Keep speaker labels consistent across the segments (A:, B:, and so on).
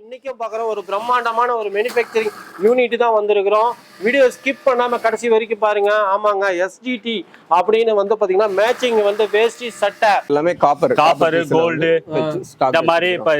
A: இன்னைக்கும் பார்க்குறோம் ஒரு பிரம்மாண்டமான ஒரு மேனுஃபேக்சரிங் யூனிட் தான் வந்திருக்கிறோம். வீடியோ ஸ்கிப் பண்ணாம கடைசி வரைக்கும் பாருங்க. ஆமாங்க எஸ்டிடி அப்படின்னு வந்து பாத்தீங்கன்னா மேட்சிங் வந்து வேஷ்டி சட்டை.
B: எல்லாமே காப்பர்
C: காப்பர் கோல்டு இந்த மாதிரி இப்போ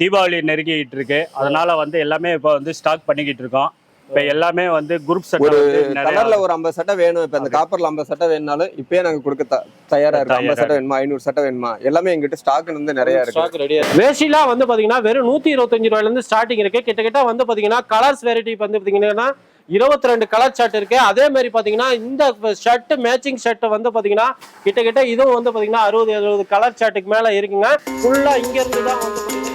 C: தீபாவளி நெருங்கிட்டு இருக்கு. அதனால வந்து எல்லாமே இப்போ வந்து ஸ்டாக் பண்ணிக்கிட்டு இருக்கோம். இப்போ எல்லாமே வந்து குரூப் செட்
B: ஒரு
C: நிறைய
B: கலர்ல ஒரு ஐம்பது சட்டை வேணும். இப்ப இந்த காப்பர்ல ஐம்பது சட்டை வேணும்னாலும் இப்பயே நாங்க கொடுக்க தயாரா இருக்கு. ஐம்பது சட்டை வேணுமா ஐநூறு சட்டை வேணுமா? எல்லாமே எங்கிட்ட ஸ்டாக் வந்து நிறைய இருக்கு.
A: ஸ்டாக் ரெடியா வேஷ்டிலாம் வந்து பாத்தீங்கன்னா வெறும் நூத்தி இருபத்தஞ்சு ரூபாயில இருந்து ஸ்டார்டிங் இருக்கு. கிட்டத்தட்ட வந்து பாத்தீங்கன்னா கலர்ஸ் வெரைட்டி வந்து பாத்தீங்கன்னா இருபத்தி ரெண்டு கலர் ஷர்ட் இருக்கு. அதே மாதிரி பாத்தீங்கன்னா இந்த ஷர்ட் மேட்சிங் ஷர்ட் வந்து பாத்தீங்கன்னா கிட்டத்தட்ட இதுவும் வந்து பாத்தீங்கன்னா அறுபது எழுபது கலர் ஷர்ட்டுக்கு மேல இருக்குங்க. ஃபுல்லா இங்க இருந்து தான் வந்து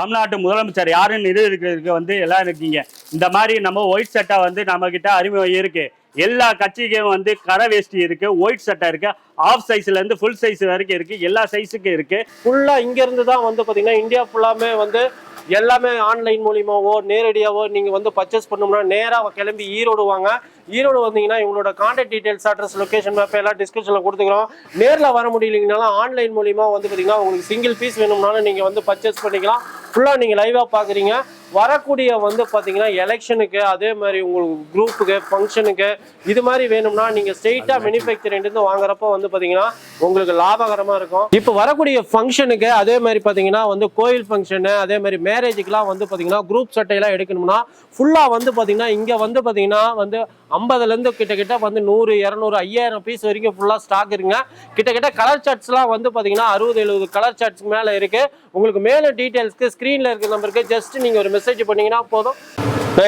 C: தமிழ்நாட்டு முதலமைச்சர் யாருன்னு நிரூபிக்கிறதுக்கு வந்து எல்லாம் இருக்கீங்க. இந்த மாதிரி நம்ம ஒயிட் சட்டை வந்து நம்ம கிட்ட அறிமுகம் இருக்கு. எல்லா கட்சிக்கும் வந்து கரை வேஷ்டி இருக்கு ஒயிட் சட்டை இருக்கு. ஆஃப் சைஸ்ல இருந்து ஃபுல் சைஸ் வரைக்கும் இருக்கு எல்லா சைஸுக்கும் இருக்கு.
A: ஃபுல்லா இங்க இருந்து தான் வந்து பாத்தீங்கன்னா இந்தியா ஃபுல்லாமே வந்து எல்லாமே ஆன்லைன் மூலியமாவோ நேரடியாவோ நீங்க வந்து பர்ச்சேஸ் பண்ணோம்னா நேரா கிளம்பி ஈரோடு வாங்க. ஈரோடு வந்தீங்கன்னா இவங்களோட contact details address location map எல்லாம் டிஸ்கிரிப்ஷன்ல கொடுத்துக்கிறோம். நேர்ல வர முடியலைங்கனாலும் ஆன்லைன் மூலியமா வந்து பாத்தீங்கன்னா உங்களுக்கு சிங்கிள் பீஸ் வேணும்னாலும் நீங்க வந்து பர்ச்சேஸ் பண்ணிக்கலாம். ஃபுல்லா நீங்க லைவா பாக்குறீங்க. வரக்கூடிய வந்து பாத்தீங்கன்னா எலெக்ஷனுக்கு அதே மாதிரி உங்களுக்கு குரூப்புக்கு ஃபங்க்ஷனுக்கு இது மாதிரி வேணும்னா நீங்க ஸ்ட்ரெயிட்டா மேனுஃபேக்சரிங் இருந்து வாங்குறப்ப வந்து பாத்தீங்கன்னா உங்களுக்கு லாபகரமா இருக்கும். இப்போ வரக்கூடிய ஃபங்க்ஷனுக்கு அதே மாதிரி பாத்தீங்கன்னா வந்து கோயில் ஃபங்க்ஷனு அதே மாதிரி மேரேஜுக்குலாம் வந்து பாத்தீங்கன்னா குரூப் சட்டையெல்லாம் எடுக்கணும்னா ஃபுல்லா வந்து பாத்தீங்கன்னா இங்க வந்து பாத்தீங்கன்னா வந்து ஐம்பதுலேருந்து கிட்டக்கிட்ட கிட்டத்தட்ட வந்து நூறு இரநூறு ஐயாயிரம் பீஸ் வரைக்கும் ஃபுல்லாக ஸ்டாக் இருக்குங்க. கிட்டத்தட்ட கலர் சார்ட்ஸ்லாம் வந்து பார்த்தீங்கன்னா அறுபது எழுபது கலர் சார்ட்ஸ் மேலே இருக்குது உங்களுக்கு மேலே டீட்டெயில்ஸ்க்கு ஸ்க்ரீனில் இருக்கிற நம்பருக்கு ஜஸ்ட் நீங்கள் ஒரு மெசேஜ் பண்ணிங்கன்னா போதும்.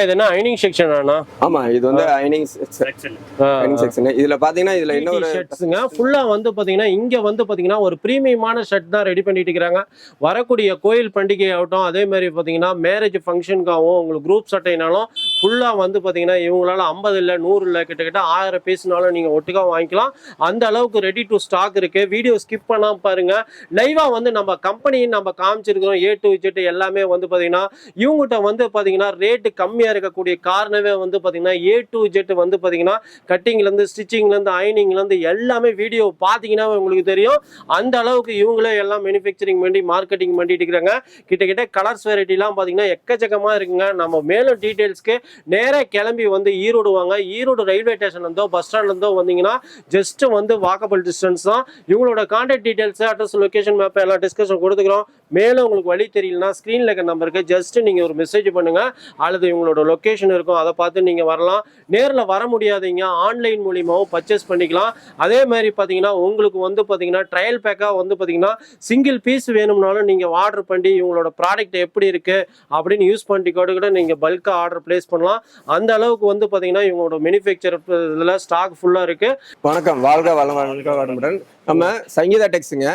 A: இது என்ன ஐனிங் செக்ஷன் ஆனா
B: ஆமா இது வந்து ஐனிங்
C: செலெக்ஷன்
B: ஐனிங் செக்ஷன் இதுல பாத்தீங்கன்னா இதுல இன்னொரு
A: ஷர்ட்ஸுங்க ஃபுல்லா வந்து பாத்தீங்கன்னா இங்க வந்து பாத்தீங்கன்னா ஒரு பிரீமியமான ஷர்ட் தான் ரெடி பண்ணிட்டு இருக்கிறாங்க. வரக்கூடிய கோயில் பண்டிகை ஆகட்டும் அதே மாதிரி பாத்தீங்கன்னா மேரேஜ் ஃபங்க்ஷனுக்காகவும் உங்களுக்கு குரூப் சட்டைனாலும் ஃபுல்லா வந்து பாத்தீங்கன்னா இவங்களால ஐம்பது இல்ல நூறு இல்ல கிட்டத்தட்ட ஆயிரம் பீஸ்னாலும் நீங்க ஒட்டுக்கா வாங்கிக்கலாம். அந்த அளவுக்கு ரெடி டு ஸ்டாக் இருக்கு. வீடியோ ஸ்கிப் பண்ணாம பாருங்க. லைவா வந்து நம்ம கம்பெனி நம்ம காமிச்சிருக்கிறோம். ஏ டு ஜெட் எல்லாமே வந்து பாத்தீங்கன்னா இவங்ககிட்ட வந்து பாத்தீங்கன்னா ரேட்டு கம்மியாக இருக்கக்கூடிய காரணமே வந்து பார்த்தீங்கன்னா ஏ டு ஜெட் வந்து பார்த்தீங்கன்னா கட்டிங்லேருந்து ஸ்டிச்சிங்லேருந்து அயனிங்லேருந்து எல்லாமே வீடியோ பார்த்தீங்கன்னா உங்களுக்கு தெரியும். அந்த அளவுக்கு இவங்களே எல்லாம் மேனுஃபேக்சரிங் பண்ணி மார்க்கெட்டிங் பண்ணிட்டு இருக்கிறாங்க. கிட்டக்கிட்ட கலர்ஸ் வெரைட்டிலாம் பார்த்தீங்கன்னா எக்கச்சக்கமாக இருக்குங்க. நம்ம மேலும் டீட்டெயில்ஸ்க்கு நேராக கிளம்பி வந்து ஈரோடு வாங்க. ஈரோடு ரயில்வே ஸ்டேஷன்லேருந்தோ பஸ் ஸ்டாண்ட்லேருந்தோ வந்தீங்கன்னா ஜஸ்ட்டு வந்து வாக்கபிள் டிஸ்டன்ஸ் தான். இவங்களோட contact details address location map எல்லாம் டிஸ்கஷன் கொடுத்துக்கிறோம். மேலும் உங்களுக்கு வழி தெரியலனா ஸ்க்ரீனில் இருக்க நம்பருக்கு ஜஸ்ட் நீங்கள் ஒரு மெசேஜ் பண்ணுங்கள் அல்லது இவங்களோட லொக்கேஷன் இருக்கும் அதை பார்த்து நீங்கள் வரலாம். நேரில் வர முடியாதீங்க. ஆன்லைன் மூலியமாகவும் பர்ச்சேஸ் பண்ணிக்கலாம். அதே மாதிரி பார்த்தீங்கன்னா உங்களுக்கு வந்து பார்த்தீங்கன்னா ட்ரையல் பேக்காக வந்து பார்த்தீங்கன்னா சிங்கிள் பீஸ் வேணும்னாலும் நீங்கள் ஆர்டர் பண்ணி இவங்களோட ப்ராடக்ட் எப்படி இருக்குது அப்படின்னு யூஸ் பண்ணிட்டு கூட கூட நீங்கள் பல்காக ஆர்டர் பிளேஸ் பண்ணலாம். அந்த அளவுக்கு வந்து பார்த்தீங்கன்னா இவங்களோட மேனுஃபேக்சர் இதில் ஸ்டாக் ஃபுல்லாக இருக்கு.
B: வணக்கம். வாழ்க வளம் வாழ்க வளமுடன். நம்ம சங்கீதா டெக்ஸுங்க.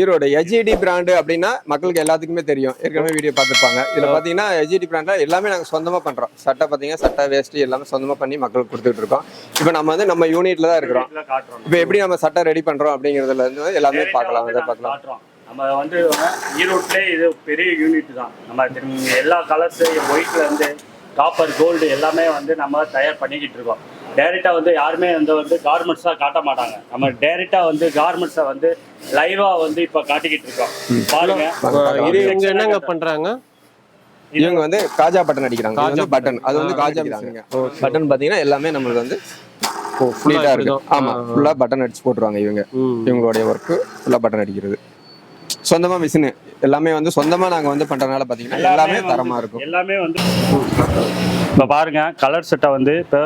B: ஈரோடு எஜிடி பிராண்டு அப்படின்னா மக்களுக்கு எல்லாத்துக்குமே தெரியும். ஏற்கனவே வீடியோ பார்த்துருப்பாங்க. இதுல பாத்தீங்கன்னா எஜிடி பிராண்ட்ல எல்லாமே நாங்க சொந்தமா பண்றோம். சட்டை பாத்தீங்கன்னா சட்டை வேஷ்டி எல்லாமே சொந்தமா பண்ணி மக்களுக்கு கொடுத்துட்டு இருக்கோம். இப்போ நம்ம வந்து நம்ம யூனிட்ல தான் இருக்கிறோம். இப்போ எப்படி நம்ம சட்டை ரெடி பண்றோம் அப்படிங்கறதுல இருந்து எல்லாமே பார்க்கலாம் அதை பார்க்கலாம்.
C: நம்ம வந்து ஈரோட்லேயே இது பெரிய யூனிட் தான். நம்ம எல்லா கலர்ஸ் ஒயிட்ல இருந்து காப்பர் கோல்டு எல்லாமே வந்து நம்ம தயார் பண்ணிக்கிட்டு இருக்கோம். டைரெக்டா வந்து யாருமே வந்து வந்து கார்மெண்ட்ஸாக காட்ட மாட்டாங்க. நம்ம டைரெக்டா வந்து கார்மெண்ட்ஸை வந்து லைவா வந்து இப்போ காட்டிக்கிட்டு இருக்கோம். பாருங்க.
A: இது இவங்க என்னங்க பண்றாங்க?
B: இவங்க வந்து காஜா பட்டன் அடிக்கிறாங்க. இது வந்து
A: காஜா
B: பட்டன் அது வந்து காஜா பட்டன் பாத்தீங்கன்னா எல்லாமே நம்மளுக்கு வந்து நீட்டா இருக்கு.
A: இருக்கும்.
B: ஆமா
A: ஆ, ஆ.
B: ஃபுல்லா பட்டன் அடிச்சு போட்டுருவாங்க இவங்க. இவங்களுடைய ஒர்க்கு ஃபுல்லா பட்டன் அடிக்கிறது. சொந்தமா மிஷின் எல்லாமே வந்து சொந்தமா நாங்க வந்து பண்றதுனால பாத்தீங்கன்னா எல்லாமே தரமா இருக்கும்.
C: எல்லாமே வந்து இப்போ பாருங்க கலர் செட்டை வந்து இப்போ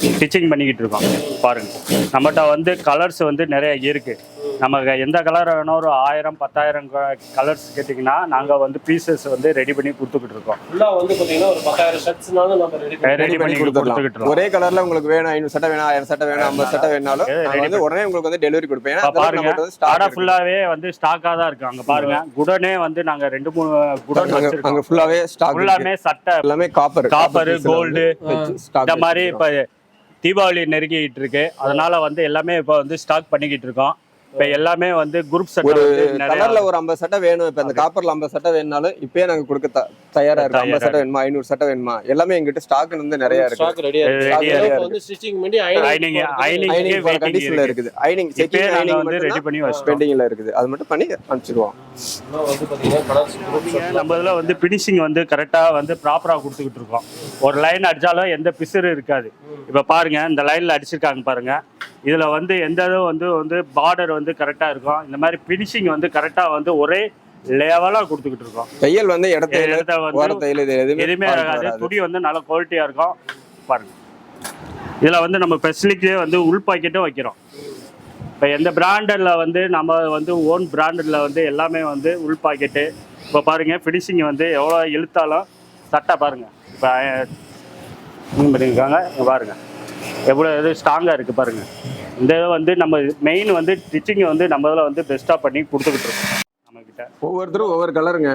C: ஸ்டிச்சிங் பண்ணிக்கிட்டு இருக்கோம். பாருங்க. நம்மகிட்ட வந்து கலர்ஸ் வந்து நிறைய இருக்கு. நமக்கு எந்த கலர் வேணும் ஒரு ஆயிரம் பத்தாயிரம் கலர்ஸ் கேட்டிங்கன்னா நாங்கள் வந்து பீசஸ் வந்து ரெடி பண்ணி கொடுத்துக்கிட்டு இருக்கோம்.
A: ஃபுல்லா வந்து பாத்தீங்கன்னா ஒரு பத்தாயிரம் ஷர்ட்ஸ்னாலும் நம்ம ரெடி
C: பண்ணி கொடுத்துக்கிட்டு
B: ஒரே கலர்ல உங்களுக்கு வேணும் ஐநூறு சட்டை வேணும் ஆயிரம் சட்டை வேணும் ஐம்பது சட்டை வேணாலும் வந்து உடனே உங்களுக்கு வந்து டெலிவரி கொடுப்பேன்
C: பாருங்க
B: இருக்கு.
C: ஃபுல்லாவே வந்து ஸ்டாக்கா தான் இருக்கு. அங்க பாருங்க குடனே வந்து நாங்க ரெண்டு மூணு குடன்
B: அங்க- ஃபுல்லாவே ஸ்டாக்
C: ஃபுல்லாமே சட்டை
B: எல்லாமே காப்பர்
C: காப்பர் கோல்டு இந்த மாதிரி இப்ப தீபாவளி நெருங்கிட்டு இருக்கு. அதனால வந்து எல்லாமே இப்ப வந்து ஸ்டாக் பண்ணிக்கிட்டு இருக்கோம். இப்ப எல்லாமே வந்து குரூப் சட்டை நிறைய
B: கலர்ல ஒரு ஐம்பது சட்டை வேணும். இப்ப இந்த காப்பர்ல ஐம்பது சட்டை வேணும்னாலும் இப்பயே நாங்க கொடுக்க தயாரா இருக்கு ஐம்பது சட்டை வேணுமா? ஐநூறு சட்டை வேணுமா? எல்லாமே எங்கிட்ட ஸ்டாக் வந்து நிறைய இருக்கு. கண்டிஷன்ல
C: இருக்கு.
B: இருக்குது. ஐனிங்
C: வந்து ரெடி பண்ணி
B: பெண்டிங்ல இருக்குது. அது மட்டும் பண்ணி அனுப்பிச்சிடுவோம்.
C: நம்ம இதுல வந்து பினிஷிங் வந்து கரெக்டா வந்து ப்ராப்பரா கொடுத்துக்கிட்டு இருக்கோம். ஒரு லைன் அடிச்சாலும் எந்த பிசுறு இருக்காது. இப்ப பாருங்க இந்த லைன்ல அடிச்சிருக்காங்க பாருங்க. இதுல வந்து எந்த இதுவும் வந்து வந்து பார்டர் வந்து கரெக்டா இருக்கும். இந்த மாதிரி பினிஷிங் வந்து கரெக்டா வந்து ஒரே லெவலா கொடுத்துக்கிட்டு இருக்கோம்.
B: தையல் வந்து இடத்த
C: இடத்த
B: எதுவுமே
C: ஆகாது. துணி வந்து நல்ல குவாலிட்டியா இருக்கும். பாருங்க. இதுல வந்து நம்ம ஃபெசிலிட்டியே வந்து உள் பாக்கெட்டும் வைக்கிறோம். இப்போ எந்த பிராண்டட்ல வந்து நம்ம வந்து ஓன் பிராண்டட்ல வந்து எல்லாமே வந்து உள் பாக்கெட்டு இப்போ பாருங்க ஃபினிஷிங் வந்து எவ்வளோ இழுத்தாலும் சட்டை பாருங்க. இப்போ பண்ணியிருக்காங்க? இங்க பாருங்க. எவ்வளோ இது ஸ்ட்ராங்காக இருக்குது பாருங்க. இந்த இதை வந்து நம்ம மெயின் வந்து ஸ்டிச்சிங் வந்து நம்ம இதில் வந்து பெஸ்ட்டாக பண்ணி கொடுத்துக்கிட்டு இருக்கோம். நம்மக்கிட்ட
B: ஒவ்வொருத்தரும் ஒவ்வொரு கலருங்க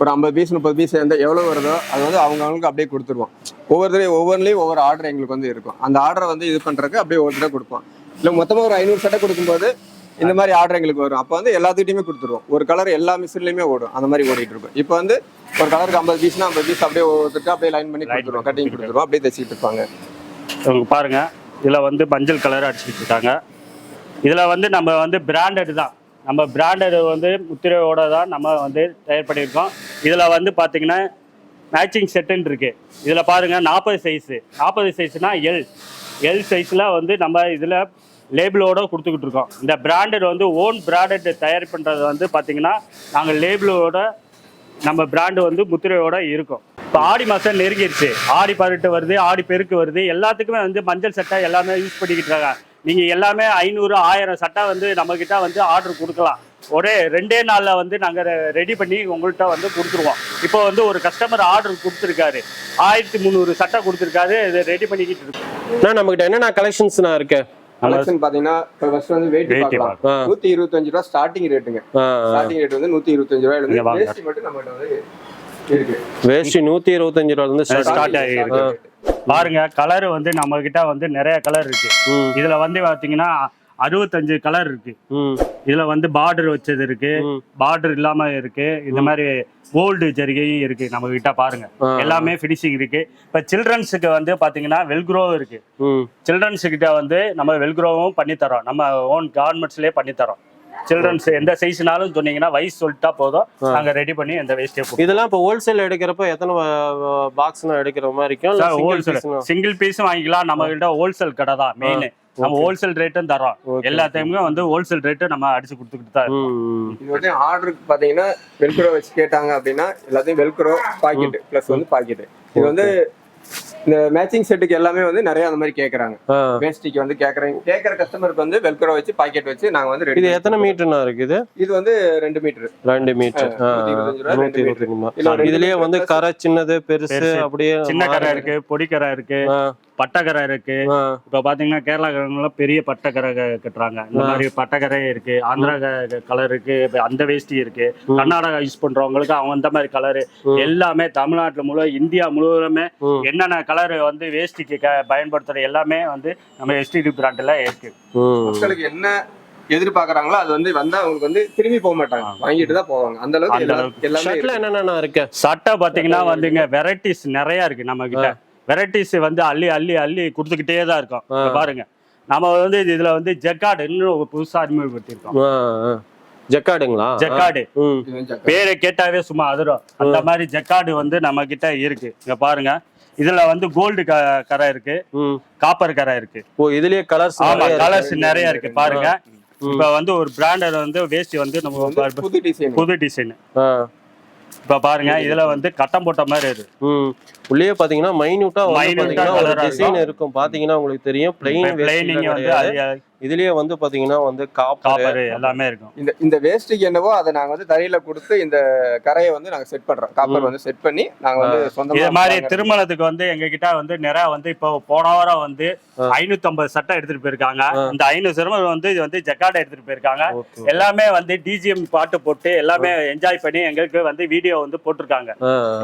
B: ஒரு ஐம்பது பீஸ் முப்பது பீஸ் எந்த எவ்வளவு வருதோ அது வந்து அவங்க அவங்களுக்கு அப்படியே கொடுத்துருவோம். ஒவ்வொருத்தரையும் ஒவ்வொன்றிலையும் ஒவ்வொரு ஆர்டர் எங்களுக்கு வந்து இருக்கும். அந்த ஆர்டரை வந்து இது பண்றதுக்கு அப்படியே ஒவ்வொருத்தர கொடுப்போம். இல்லை மொத்தமாக ஒரு ஐநூறு சட்டை கொடுக்கும்போது இந்த மாதிரி ஆர்டர் எங்களுக்கு வரும். அப்போ வந்து எல்லாத்துக்கிட்டையுமே கொடுத்துருவோம். ஒரு கலர் எல்லா மிஷின்லையுமே ஓடும். அந்த மாதிரி ஓடிட்டு இருக்கும். இப்போ வந்து ஒரு கலருக்கு ஐம்பது பீஸ்னா ஐம்பது பீஸ் அப்படியே ஒவ்வொருத்தருக்கு அப்படியே லைன் பண்ணி கொடுத்துருவோம். கட்டிங் கொடுத்துருவோம். அப்படியே தைச்சிட்டு இருப்பாங்க.
C: இவங்க பாருங்க. இதில் வந்து மஞ்சள் கலர் அடிச்சுட்டு இருக்காங்க இதில் வந்து நம்ம வந்து பிராண்டட் தான். நம்ம பிராண்டட் வந்து முத்திரையோட தான் நம்ம வந்து தயார் பண்ணியிருக்கோம். இதில் வந்து பார்த்தீங்கன்னா மேட்சிங் செட்டுன்னு இருக்குது இதில் பாருங்கள் நாற்பது சைஸு நாற்பது சைஸ்னால் எல் எல் சைஸில் வந்து நம்ம இதில் லேபிளோட கொடுத்துக்கிட்டு இருக்கோம் இந்த பிராண்டட் வந்து ஓன் பிராண்டட் தயார் பண்ணுறது வந்து பார்த்தீங்கன்னா நாங்கள் லேபிளோட நம்ம பிராண்டு வந்து முத்திரையோடு இருக்கும். இப்போ ஆடி மாதம் நெருங்கிருச்சு. ஆடி பதினெட்டு வருது ஆடி பெருக்கு வருது. எல்லாத்துக்குமே வந்து மஞ்சள் சட்டை எல்லாமே யூஸ் பண்ணிக்கிட்டு இருக்காங்க. நீங்கள் எல்லாமே ஐநூறு ஆயிரம் சட்டை வந்து நம்மக்கிட்ட வந்து ஆர்டர் கொடுக்கலாம். ஒரே ரெண்டே நாளில் வந்து நாங்கள் ரெடி பண்ணி உங்கள்கிட்ட வந்து கொடுத்துருவோம். இப்போ வந்து ஒரு கஸ்டமர் ஆர்டர் கொடுத்துருக்காரு. ஆயிரத்தி முந்நூறு சட்டை கொடுத்துருக்காரு. இது ரெடி பண்ணிக்கிட்டு இருக்கோம்
A: நம்மகிட்ட என்னென்ன கலெக்ஷன்ஸ்ண்ணா இருக்கு?
B: கலெக்ஷன் பாத்தீங்கன்னா இப்போ ஃபர்ஸ்ட் வந்து வெயிட் பார்க்கலாம். நூத்தி இருபத்தஞ்சு ரூபா ஸ்டார்டிங் ரேட்டுங்க. ஸ்டார்டிங் ரேட் வந்து நூத்தி இருபத்தஞ்சு
C: வாங்க.
B: வேஷ்டி மட்டும் நம்மகிட்ட வந்து
A: வேஷ்டி நூத்தி இருபத்தஞ்சு இருந்து
C: Start
A: ஸ்டார்ட்
C: ஆகிருக்கு. பாருங்க கலர் வந்து நம்ம கிட்ட வந்து நிறைய கலர் இருக்கு.
A: ம்.
C: இதுல வந்து பாத்தீங்கன்னா அறுபத்தஞ்சு கலர் இருக்கு.
A: ம்.
C: இதுல வந்து பார்டர் வச்சது இருக்கு. பார்டர் இல்லாம இருக்கு. இந்த மாதிரி கோல்டு ஜரிகையும் இருக்கு நம்ம கிட்ட பாருங்க. எல்லாமே ஃபினிஷிங் இருக்கு. இப்ப சில்ட்ரன்ஸுக்கு வந்து பாத்தீங்கன்னா வெல்க்ரோ இருக்கு.
A: ம்.
C: சில்ட்ரன்ஸ் கிட்ட வந்து நம்ம வெல்க்ரோவும் பண்ணி தரோம் நம்ம ஓன் கார்மெண்ட்ஸ்லயே பண்ணி தரோம் சில்ட்ரன்ஸ் எந்த சைஸ்னாலும் சொன்னீங்கன்னா வயசு சொல்லிட்டா போதும். நாங்க ரெடி பண்ணி எந்த வேஸ்டே
A: இதெல்லாம் இப்போ ஹோல்சேல் எடுக்கிறப்ப எத்தனை பாக்ஸ்னா எடுக்கிற மாதிரி இருக்கும்?
C: ஹோல்சேல்? சிங்கிள் பீஸும் வாங்கிக்கலாம். நம்ம கிட்ட ஹோல்சேல் கடை தான் மெயின் நம்ம ஹோல்சேல் ரேட்டும் தரோம்
A: Okay.
C: எல்லாத்தையுமே வந்து ஹோல்சேல் ரேட்டு நம்ம அடிச்சு கொடுத்துக்கிட்டு தான்.
B: இது வந்து ஆர்டருக்கு பாத்தீங்கன்னா வெல்க்ரோ வச்சு கேட்டாங்க அப்படின்னா எல்லாத்தையும் வெல்க்ரோ பாக்கெட் பிளஸ் வந்து பாக்கெட் இது வந்து இந்த மேட்சிங் செட்டுக்கு எல்லாமே வந்து நிறைய அந்த மாதிரி கேக்குறாங்க. வேஸ்டிக்கு வந்து கேக்குறாங்க. கேக்குற கஸ்டமருக்கு வந்து வெல்க்ரோ வச்சு பாக்கெட் வச்சு நாங்க வந்து
A: இது
B: ரெடி
A: எத்தனை மீட்டர்னா இருக்குது
B: இது? வந்து ரெண்டு மீட்டர்
A: ரெண்டு மீட்டர்
B: நூத்தி இருபத்தஞ்சு
A: இதுலயே வந்து கரை சின்னது பெருசு. அப்படியே
C: சின்ன கரை இருக்கு. பொடி கரை இருக்கு பட்டக்கரை இருக்கு. இப்ப பாத்தீங்கன்னா கேரளாக்காரங்களாம் பெரிய பட்டக்கரை கட்டுறாங்க. இந்த. மாதிரி பட்டக்கரை இருக்கு ஆந்திரா கலர் இருக்கு அந்த வேஷ்டி இருக்கு. கர்நாடகா யூஸ் பண்றவங்களுக்கு அவங்க அந்த மாதிரி கலரு. எல்லாமே தமிழ்நாட்டுல முழு இந்தியா முழுவதுமே என்னென்ன கலர் வந்து வேஷ்டிக்கு க- பயன்படுத்துற எல்லாமே வந்து நம்ம எஸ்டிடி பிராண்ட்ல இருக்கு.
B: மக்களுக்கு என்ன எதிர்பார்க்கறாங்களோ அது வந்து வந்தா அவங்களுக்கு வந்து திரும்பி போக மாட்டாங்க. வாங்கிட்டு தான் போவாங்க. அந்த அளவுக்கு
C: அந்த
B: எல்லா-
C: அளவுக்கு.
B: எல்லாமே.
A: என்னென்ன இருக்கு.
C: சட்டை பாத்தீங்கன்னா வந்துங்க வெரைட்டிஸ் நிறைய இருக்கு நம்ம கிட்ட வெரைட்டிஸ் வந்து அள்ளி அள்ளி அள்ளி கொடுத்துக்கிட்டே தான் இருக்கோம். பாருங்க. நம்ம வந்து இதுல வந்து ஜெக்கார்டு இன்னும் புதுசா அறிமுகப்படுத்திருக்கோம்.
A: ஜக்காடுங்களா
C: ஜெக்கார்டு
A: ம்.
B: இது வந்து ஜக்கா.
C: பேரை கேட்டாவே சும்மா அதிரும். அந்த மாதிரி ஜெக்கார்டு வந்து நம்ம கிட்ட இருக்கு. இங்க பாருங்க. இதுல வந்து கோல்டு கரை இருக்கு. காப்பர் கரை இருக்கு.
A: ஓ இதுலயே கலர்ஸ்
C: ஆமா கலர்ஸ் நிறைய இருக்கு பாருங்க. இப்ப வந்து ஒரு பிராண்டட் வந்து வேஷ்டி வந்து நம்ம
B: புது டிசைன்
C: புது டிசைன் இப்ப பாருங்க இதுல வந்து கட்டம் போட்ட மாதிரி இருக்கு
A: உள்ளே பாத்தீங்கன்னா மைன்யூட்டா
C: ஆ
A: டிசைன்
C: இருக்கும்.
A: பாத்தீங்கன்னா உங்களுக்கு தெரியும். பிளைன்
C: பிளைனிங் வந்து
A: இதுலயே வந்து பாத்தீங்கன்னா வந்து காப்பர்
C: காப்பர் எல்லாமே இருக்கும்.
B: இந்த இந்த வேஸ்ட்டுக்கு என்னவோ அதை நாங்க வந்து தரையில கொடுத்து இந்த கரையை வந்து நாங்க செட் பண்றோம். காப்பர். வந்து செட் பண்ணி நாங்க வந்து சொந்தமா
C: இது மாதிரி திருமணத்துக்கு வந்து எங்க கிட்ட வந்து நிறைய வந்து இப்போ போன வாரம் வந்து. ஐநூத்தி ஐம்பது சட்டை எடுத்துட்டு போயிருக்காங்க. இந்த ஐநூறு சிரமம் வந்து இது வந்து ஜக்கார்டு எடுத்துட்டு போயிருக்காங்க. எல்லாமே வந்து டிஜிஎம் பாட்டு போட்டு எல்லாமே என்ஜாய் பண்ணி எங்களுக்கு வந்து வீடியோ வந்து போட்டிருக்காங்க.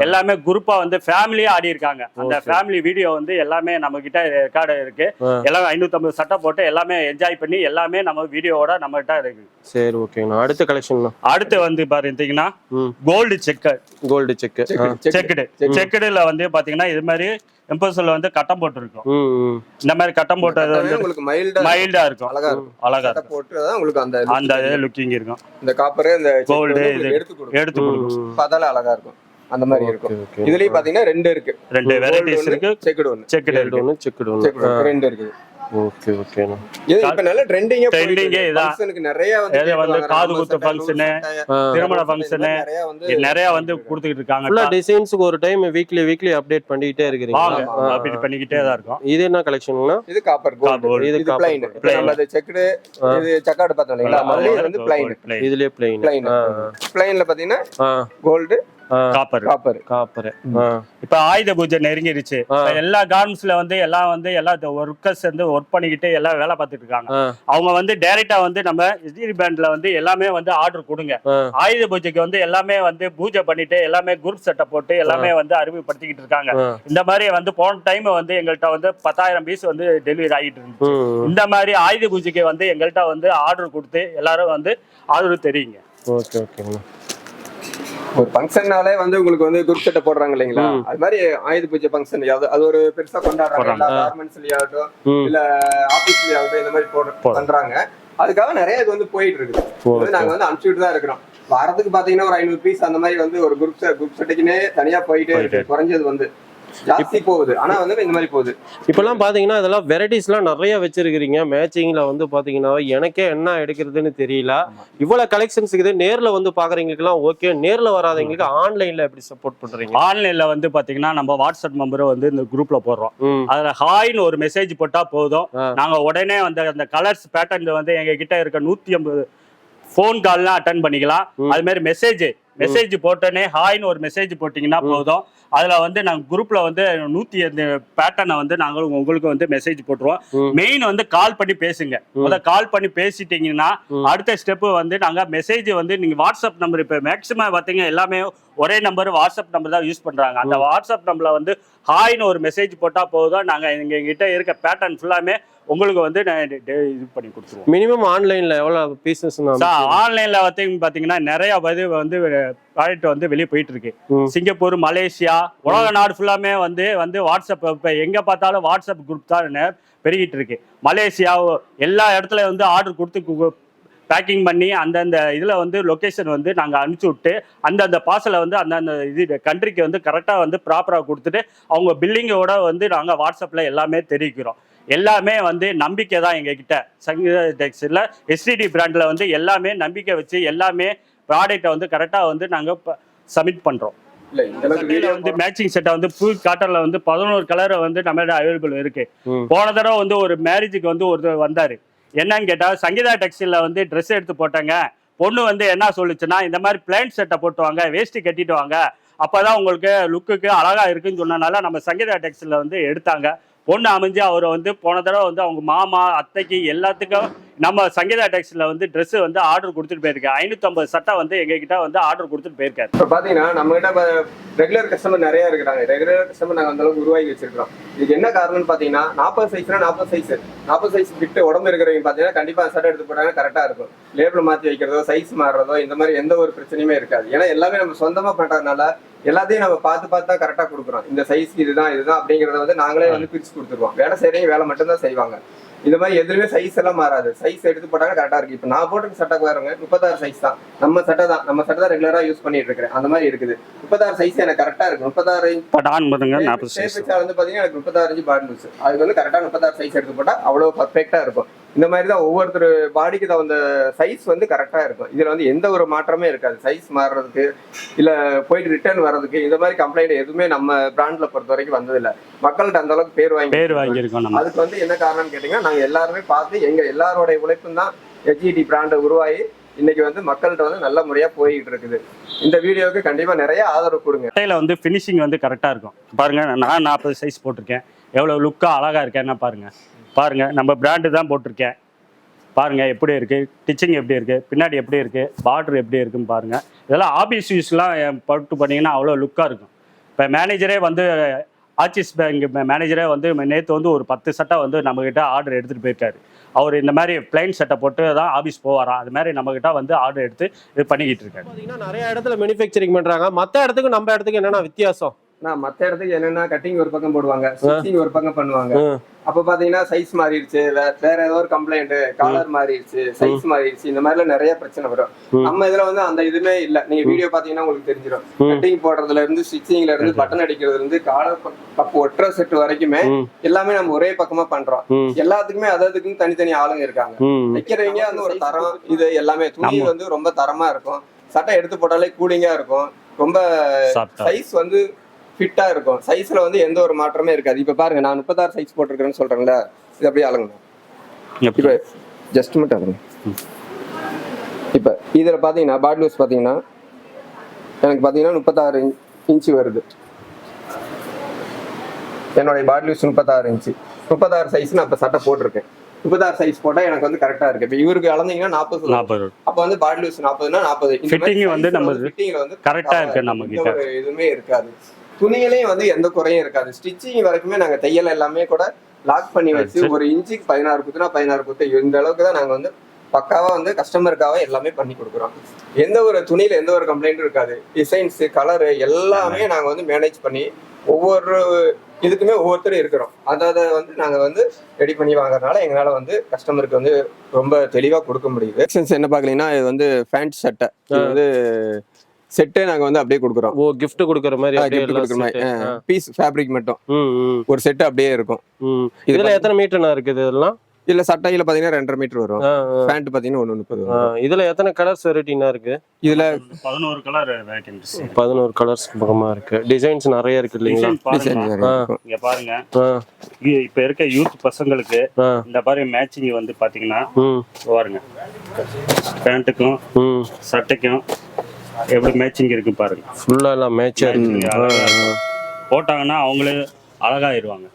C: எல்லாமே குரூப்பா வந்து ஃபேமிலியா ஆடி இருக்காங்க. அந்த. ஃபேமிலி வீடியோ வந்து எல்லாமே நம்ம கிட்ட ரெக்கார்டு இருக்கு. எல்லாமே ஐநூத்தி சட்டை போட்டு எல்லாமே என்ஜாய் பண்ணி எல்லாமே நம்ம வீடியோவோட நம்ம கிட்ட இருக்கு.
A: சரி ஓகேண்ணா அடுத்த கலெக்ஷன்ண்ணா
C: அடுத்து வந்து பாத்தீங்கன்னா gold checker
A: gold check
B: check, check.
C: Checked செக்குடுல வந்து பாத்தீங்கன்னா இது மாதிரி எம்பர்ஸ்ல வந்து கட்டம் போட்டிருக்கும். இந்த மாதிரி கட்டம் போட்டது வந்து
B: உங்களுக்கு மைல்டா
C: மைல்டா இருக்கும்.
B: அழகா இருக்கும்.
C: அழகா இருக்கும்.
B: போட்டு உங்களுக்கு அந்த
C: அந்த லுக்கிங் இருக்கும்.
B: இந்த காப்பர் இந்த வந்து
C: இது.
B: எடுத்து கொடுக்கும்.
C: எடுத்து கொடுக்கும்.
A: ம்,
B: பார்த்தாலே அழகா இருக்கும். அந்த மாதிரி இருக்கும். இதுலயும் பாத்தீங்கன்னா ரெண்டு இருக்கு.
C: ரெண்டு வெரைட்டிஸ் இருக்கு.
B: செக்குடு ஒண்ணு.
C: செக்குடு
A: கோல்டு ஒன்று செக்குடு
B: ஒண்ணு. ரெண்டு இருக்குது.
A: ஓகே ஓகேண்ணா
B: இது இப்ப நல்ல ட்ரெண்டிங்கே
C: Trending ஏ இதான்.
B: நிறைய வந்து
C: வந்து காது. குத்து
A: ஆ.
C: திருமண ஃபங்க்ஷனு
B: நிறைய வந்து
C: நிறைய வந்து கொடுத்துக்கிட்டு இருக்காங்க
A: ஃபுல்லா டிசைன்ஸுக்கு ஒரு டைம் வீக்லி வீக்லி அப்டேட் பண்ணிட்டே
C: வாங்க
A: இருக்கிறீங்க
B: ஆமா.
C: அப்படி பண்ணிக்கிட்டே தான் இருக்கும்
A: இது என்ன கலெக்ஷனுங்கண்ணா
B: இது காப்பர் கோல்டு.
A: இது
B: பிளைன். நம்ம அது செக்குடு
A: ஆ.
B: இது சக்காடு பார்த்தோம் இல்லைங்களா
C: ஆமா,
B: மல்லி வந்து பிளைன்.
A: இதுலயே பிளைன்
B: பிளைன் பிளைன்ல பாத்தீங்கன்னா கோல்டு
C: காப்பர்.
B: காப்பர்.
A: காப்பர்.
C: இப்ப ஆயுத பூஜை நெருங்கிருச்சு. எல்லா கார்மெண்ட்ஸ்ல வந்து எல்லாம் வந்து எல்லா ஒர்க்கர்ஸ் வந்து ஒர்க் பண்ணிக்கிட்டு எல்லாம் வேலை பார்த்துட்டு இருக்காங்க. அவங்க வந்து டைரக்டா வந்து நம்ம எஸ்டிடி பேண்ட்ல வந்து எல்லாமே வந்து ஆர்டர் கொடுங்க. ஆயுத பூஜைக்கு வந்து எல்லாமே வந்து பூஜை பண்ணிட்டு எல்லாமே குரூப் செட்டை போட்டு எல்லாமே வந்து அறிமுகப்படுத்திக்கிட்டு இருக்காங்க. இந்த மாதிரி வந்து போன டைம் வந்து எங்கள்கிட்ட வந்து பத்தாயிரம் பீஸ் வந்து டெலிவரி ஆகிட்டு இருந்துச்சு. இந்த மாதிரி ஆயுத பூஜைக்கு வந்து எங்கள்கிட்ட வந்து ஆர்டர் கொடுத்து எல்லாரும் வந்து ஆதரவு தெரியுங்க
A: ஓகே ஓகேங்கண்ணா
B: ஒரு ஃபங்க்ஷன்னாலே வந்து உங்களுக்கு வந்து குரூப் செட்டை போடுறாங்க இல்லைங்களா. அது மாதிரி ஆயுத பூஜை ஃபங்க்ஷன் அது ஒரு பெருசா கொண்டாடுறாங்க. கார்மெண்ட்ஸ்லயாகட்டும் இல்ல ஆபீஸ்லயாகட்டும் இந்த மாதிரி போடுற. பண்றாங்க. அதுக்காக நிறைய இது வந்து போயிட்டு இருக்குது வந்து நாங்க வந்து அனுப்பிச்சுட்டு தான் இருக்கிறோம். வாரத்துக்கு பாத்தீங்கன்னா ஒரு ஐநூறு பீஸ் அந்த மாதிரி வந்து ஒரு குரூப் குரூப் செட்டுக்குன்னே தனியா போயிட்டே இருக்கு. குறைஞ்சது வந்து. ஜாஸ்தி போகுது. ஆனா வந்து இந்த மாதிரி போகுது.
A: இப்பெல்லாம் பாத்தீங்கன்னா இதெல்லாம் வெரைட்டிஸ்லாம் நிறைய வச்சிருக்கிறீங்க. மேட்சிங்ல வந்து பாத்தீங்கன்னா எனக்கே என்ன எடுக்கிறதுன்னு தெரியல. இவ்வளவு கலெக்ஷன்ஸ் இருக்குது நேர்ல வந்து பாக்குறவங்களுக்குலாம் ஓகே நேர்ல வராதவங்களுக்கு ஆன்லைன்ல எப்படி சப்போர்ட் பண்றீங்க?
C: ஆன்லைன்ல வந்து பாத்தீங்கன்னா நம்ம வாட்ஸ்அப் நம்பரை வந்து இந்த குரூப்ல போடுறோம். அதுல ஹாய்னு ஒரு மெசேஜ் போட்டா போதும். நாங்க உடனே வந்து அந்த கலர்ஸ் பேட்டர்ன் வந்து எங்க கிட்ட இருக்க நூத்தி ஐம்பது ஃபோன் கால்லாம் அட்டன் பண்ணிக்கலாம். அது மாதிரி மெசேஜ் மெசேஜ் போட்டோன்னே ஹாய்னு ஒரு மெசேஜ் போட்டீங்கன்னா போதும். அதுல வந்து நாங்க குரூப்ல வந்து நூத்தி அந்த பேட்டர்னை வந்து நாங்க உங்களுக்கு வந்து மெசேஜ் போட்டுருவோம். மெயின் வந்து கால் பண்ணி பேசுங்க. முத கால் பண்ணி பேசிட்டீங்கன்னா. அடுத்த ஸ்டெப் வந்து நாங்க மெசேஜ் வந்து நீங்க வாட்ஸ்அப் நம்பர் இப்ப மேக்ஸிமம் பாத்தீங்க எல்லாமே ஒரே நம்பர் வாட்ஸ்அப் நம்பர் தான் யூஸ் பண்றாங்க. அந்த வாட்ஸ்அப் நம்பர்ல வந்து ஹாய்னு ஒரு மெசேஜ் போட்டா போதும். நாங்க எங்க கிட்ட இருக்க பேட்டர்ன் ஃபுல்லாமே உங்களுக்கு வந்து நான் இது பண்ணி கொடுத்துருவோம்.
A: மினிமம் ஆன்லைன்ல எவ்வளவு பீசஸ்
C: ஆன்லைன்ல வந்து பாத்தீங்கன்னா நிறைய இது வந்து ப்ராடக்ட் வந்து வெளியே போயிட்டு இருக்கு. சிங்கப்பூர் மலேசியா உலக நாடு ஃபுல்லாமே வந்து வந்து வாட்ஸ்அப் இப்ப எங்க பார்த்தாலும் வாட்ஸ்அப் குரூப் தான் பெருகிட்டு இருக்கு மலேசியா எல்லா இடத்துல வந்து ஆர்டர் கொடுத்து பேக்கிங் பண்ணி அந்தந்த இதில் வந்து லொக்கேஷன் வந்து நாங்கள் அனுப்பிச்சி விட்டு அந்தந்த பார்சலை வந்து அந்தந்த இது கண்ட்ரிக்கு வந்து கரெக்டாக வந்து ப்ராப்பராக கொடுத்துட்டு அவங்க பில்லிங்கோட வந்து நாங்கள் வாட்ஸ்அப்பில் எல்லாமே தெரிவிக்கிறோம். எல்லாமே வந்து நம்பிக்கை தான் எங்ககிட்ட. சங்கீத டெக்ஸில் எஸ்டிடி பிராண்டில் வந்து எல்லாமே நம்பிக்கை வச்சு எல்லாமே ப்ராடக்ட்டை வந்து கரெக்டாக வந்து நாங்கள் சப்மிட் பண்ணுறோம் வந்து மேட்சிங் செட்டை வந்து ஃபுல் காட்டன்ல வந்து பதினோரு கலர் வந்து நம்மளோட அவைலபிள் இருக்கு. போன தடவை வந்து ஒரு மேரேஜுக்கு வந்து ஒருத்தர் வந்தாரு. என்னன்னு கேட்டா சங்கீதா டெக்ஸ்டைல்ல வந்து ட்ரெஸ் எடுத்து போட்டாங்க. பொண்ணு வந்து என்ன சொல்லுச்சுன்னா இந்த மாதிரி பிளான் செட்டை போட்டு வாங்க வேஷ்டி கட்டிட்டு வாங்க. அப்பதான் உங்களுக்கு லுக்குக்கு அழகா இருக்குன்னு சொன்னனால நம்ம சங்கீதா டெக்ஸ்டைல்ல வந்து எடுத்தாங்க. ஒன்று அமைஞ்சு அவரை வந்து போன தடவை வந்து அவங்க மாமா அத்தைக்கு எல்லாத்துக்கும் நம்ம சங்கீதா டெக்ஸ்டைல்ல வந்து ட்ரெஸ் வந்து ஆர்டர் கொடுத்துட்டு போயிருக்கேன் ஐநூத்தம்பது சட்டை வந்து எங்ககிட்ட வந்து ஆர்டர் கொடுத்துட்டு போயிருக்காரு.
B: இப்ப பாத்தீங்கன்னா நம்ம கிட்ட ரெகுலர் கஸ்டமர் நிறைய இருக்கிறாங்க. ரெகுலர் கஸ்டமர் நாங்க அந்த அளவுக்கு உருவாக்கி வச்சிருக்கோம் இதுக்கு என்ன காரணம்னு பாத்தீங்கன்னா நாற்பது சைஸ்னா நாற்பது சைஸ் நாற்பது சைஸ் கிட்ட உடம்பு இருக்கிறவங்க பாத்தீங்கன்னா கண்டிப்பா சட்டை எடுத்து போட்டாங்க கரெக்டா இருக்கும். லேபிள் மாத்தி வைக்கிறதோ சைஸ் மாறுறதோ இந்த மாதிரி எந்த ஒரு பிரச்சனையுமே இருக்காது. ஏன்னா எல்லாமே நம்ம சொந்தமா பண்றதுனால எல்லாத்தையும் நம்ம பார்த்து பார்த்து தான் கரெக்டாக கொடுக்குறோம். இந்த சைஸ் இதுதான் இதுதான் அப்படிங்கிறத வந்து நாங்களே வந்து பிரிச்சு கொடுத்துருவோம். வேலை செய்கிறவங்க வேலை மட்டும் தான் செய்வாங்க. இந்த மாதிரி எதுவுமே சைஸ் எல்லாம் மாறாது. சைஸ் எடுத்து போட்டாங்க கரெக்டா இருக்கு. இப்போ நான் போட்டிருக்க சட்டை பாருங்க முப்பத்தாறு சைஸ் தான். நம்ம சட்டை தான். நம்ம சட்டை தான் ரெகுலரா யூஸ் பண்ணிட்டு இருக்கிறேன். அந்த மாதிரி இருக்குது. முப்பத்தாறு சைஸ் எனக்கு கரெக்டா இருக்கு. முப்பத்தாறு
C: பட்டான் பாருங்க நாற்பது சைஸ்
B: வந்து பாத்தீங்கன்னா எனக்கு முப்பத்தாறு பாடில்ஸ் அதுக்கு வந்து கரெக்டா முப்பத்தாறு சைஸ் எடுத்து போட்டா அவ்வளவு பர்ஃபெக்டா இருக்கும். இந்த மாதிரி தான் ஒவ்வொருத்தர் பாடிக்கு தகுந்த சைஸ் வந்து கரெக்டாக இருக்கும். இதில் வந்து எந்த ஒரு மாற்றமே இருக்காது. சைஸ் மாறுறதுக்கு இல்லை போயிட்டு ரிட்டர்ன் வர்றதுக்கு இந்த மாதிரி கம்ப்ளைண்ட் எதுவுமே நம்ம பிராண்டில் பொறுத்த வரைக்கும் வந்ததில்லை. மக்கள்கிட்ட அந்த அளவுக்கு பேர் வாங்கி
C: பேர் வாங்கியிருக்கோம்
B: அதுக்கு வந்து என்ன காரணம்னு கேட்டிங்கன்னா நாங்கள் எல்லாருமே பார்த்து எங்கள் எல்லாரோடைய உழைப்பும் தான் ஹெச்இடி பிராண்டை உருவாகி இன்னைக்கு வந்து மக்கள்கிட்ட வந்து நல்ல முறையாக போய்கிட்டு இருக்குது. இந்த வீடியோவுக்கு கண்டிப்பாக நிறைய ஆதரவு கொடுங்க.
C: சட்டையில் வந்து ஃபினிஷிங் வந்து கரெக்டாக இருக்கும். பாருங்க நான் நாற்பது சைஸ் போட்டிருக்கேன். எவ்வளோ லுக்காக அழகாக இருக்கேன்னா பாருங்க. பாருங்கள் நம்ம பிராண்டு தான் போட்டிருக்கேன். பாருங்க எப்படி இருக்கு? டிச்சிங் எப்படி இருக்கு? பின்னாடி எப்படி இருக்கு? பார்டர் எப்படி இருக்குன்னு பாருங்க. இதெல்லாம் ஆபீஸ் யூஸ்லாம் பட்டு பண்ணீங்கன்னா அவ்வளோ லுக்காக இருக்கும். இப்போ மேனேஜரே வந்து ஆக்சிஸ் பேங்க் மேனேஜரே வந்து நேற்று வந்து ஒரு பத்து சட்டை வந்து நம்மக்கிட்ட ஆர்டர் எடுத்துகிட்டு போயிருக்காரு. அவர் இந்த மாதிரி பிளைன் சட்டை போட்டு தான் ஆஃபீஸ் போவாராம். அது மாதிரி நம்மக்கிட்ட வந்து ஆர்டர் எடுத்து இது பண்ணிக்கிட்டு இருக்காரு.
A: நிறைய இடத்துல மேனுஃபேக்சரிங் பண்ணுறாங்க மற்ற இடத்துக்கு நம்ம இடத்துக்கு என்னென்ன வித்தியாசம்.
B: நான் மற்ற இடத்துக்கு என்னன்னா கட்டிங் ஒரு பக்கம் போடுவாங்க ஸ்டிச்சிங் ஒரு பக்கம் பண்ணுவாங்க. அப்ப பாத்தீங்கன்னா சைஸ் மாறிடுச்சு வேற ஏதோ ஒரு கம்ப்ளைண்ட் காலர் மாறிடுச்சு சைஸ் மாறிடுச்சு இந்த மாதிரிலாம் நிறைய பிரச்சனை வரும். நம்ம இதுல வந்து அந்த இதுமே இல்ல. நீங்க வீடியோ பாத்தீங்கன்னா உங்களுக்கு தெரிஞ்சிடும். கட்டிங் போடுறதுல இருந்து ஸ்டிச்சிங்ல இருந்து பட்டன் அடிக்கிறதுல இருந்து காலர் கப் ஒட்டுற செட் வரைக்குமே எல்லாமே நம்ம ஒரே பக்கமா பண்றோம். எல்லாத்துக்குமே அது அதுக்குன்னு தனித்தனி ஆளுங்க இருக்காங்க. வைக்கிறவங்க அந்த ஒரு தரம் இது எல்லாமே துணி வந்து ரொம்ப தரமா இருக்கும். சட்டை எடுத்து போட்டாலே கூலிங்கா இருக்கும். ரொம்ப சைஸ் வந்து ஃபிட்டா இருக்கும். சைஸ்ல வந்து எந்த ஒரு மாற்றமே இருக்காது. இப்ப பாருங்க நான் முப்பத்தாறு சைஸ் போட்டிருக்கேன்னு சொல்றேன்ல இது அப்படியே அழுங்க இப்ப ஜஸ்ட் மட்டும் அழுங்க. இப்ப இதுல பாத்தீங்கன்னா பாடி லூஸ் பாத்தீங்கன்னா எனக்கு பாத்தீங்கன்னா முப்பத்தாறு இன்ச்சு வருது. என்னுடைய பாடி லூஸ் முப்பத்தாறு இன்ச்சு. முப்பத்தாறு சைஸ் நான் இப்ப சட்டை போட்டிருக்கேன். முப்பத்தாறு சைஸ் போட்டா எனக்கு வந்து கரெக்டா இருக்கு. இப்ப இவருக்கு அளந்தீங்கன்னா நாற்பது
C: நாற்பது.
B: அப்ப வந்து பாடி லூஸ் நாற்பதுனா நாற்பது.
C: Fitting வந்து நம்ம
B: ஃபிட்டிங்ல வந்து
C: கரெக்டா இருக்கு நம்ம
B: இதுவுமே இருக்காது. துணியிலையும் வந்து எந்த குறையும் இருக்காது. ஸ்டிச்சிங் வரைக்குமே நாங்க தையல் எல்லாமே கூட லாக் பண்ணி வச்சு ஒரு இன்ச்சுக்கு பதினாறு குத்துனா பதினாறு குத்து. இந்த அளவுக்கு தான் நாங்க வந்து பக்காவா வந்து கஸ்டமருக்காக எல்லாமே பண்ணி கொடுக்குறோம். எந்த ஒரு துணியில எந்த ஒரு கம்ப்ளைண்ட்டும் இருக்காது. டிசைன்ஸ் கலரு எல்லாமே நாங்க வந்து மேனேஜ் பண்ணி ஒவ்வொரு இதுக்குமே ஒவ்வொருத்தரும் இருக்கிறோம். அதை வந்து நாங்க வந்து ரெடி பண்ணி வாங்குறதுனால எங்களால வந்து கஸ்டமருக்கு வந்து ரொம்ப தெளிவா கொடுக்க முடியுது. சென்ஸ் என்ன பாக்கலீங்கன்னா இது வந்து பேண்ட் சட்டை. இது வந்து செட்டே நாங்க வந்து அப்படியே கொடுக்குறோம்.
A: ஓ gift கொடுக்குற மாதிரி அப்படியே
B: கிஃப்ட் கொடுக்குற மாதிரி. பீஸ் ஃபேப்ரிக் மட்டும். ஒரு செட் அப்படியே இருக்கும்.
A: இதுல எத்தனை மீட்டர்னா இருக்குது இதெல்லாம்?
B: இல்ல சட்டையில பாத்தீங்கன்னா ரெண்டரை மீட்டர் வரும். பேண்ட் பாத்தீங்கன்னா ஒண்ணு முப்பது
A: இதுல எத்தனை கலர்ஸ் வெரைட்டினா இருக்கு?
B: இதுல
C: பதினோரு கலர் வேகன்ஸ்
A: பதினோரு கலர்ஸ் பக்கமா இருக்கு. டிசைன்ஸ் நிறைய இருக்கு இல்லைங்களா?
B: டிசைன்
C: பாருங்க.
A: ஆ.
C: இங்க பாருங்க. இப்ப இருக்க யூத் பசங்களுக்கு இந்த மாதிரி மேட்சிங் வந்து பாத்தீங்கன்னா
A: ம்,
C: பாருங்க. பேண்ட்டுக்கும்
A: ம்.
C: சட்டைக்கும் எப்படி மேட்சிங் இருக்கு பாருங்க.
A: ஃபுல்லா எல்லாம் மேட்சா இருக்கு
C: Matching அழகா இருக்கும். போட்டாங்கன்னா அவங்களே அழகாயிருவாங்க.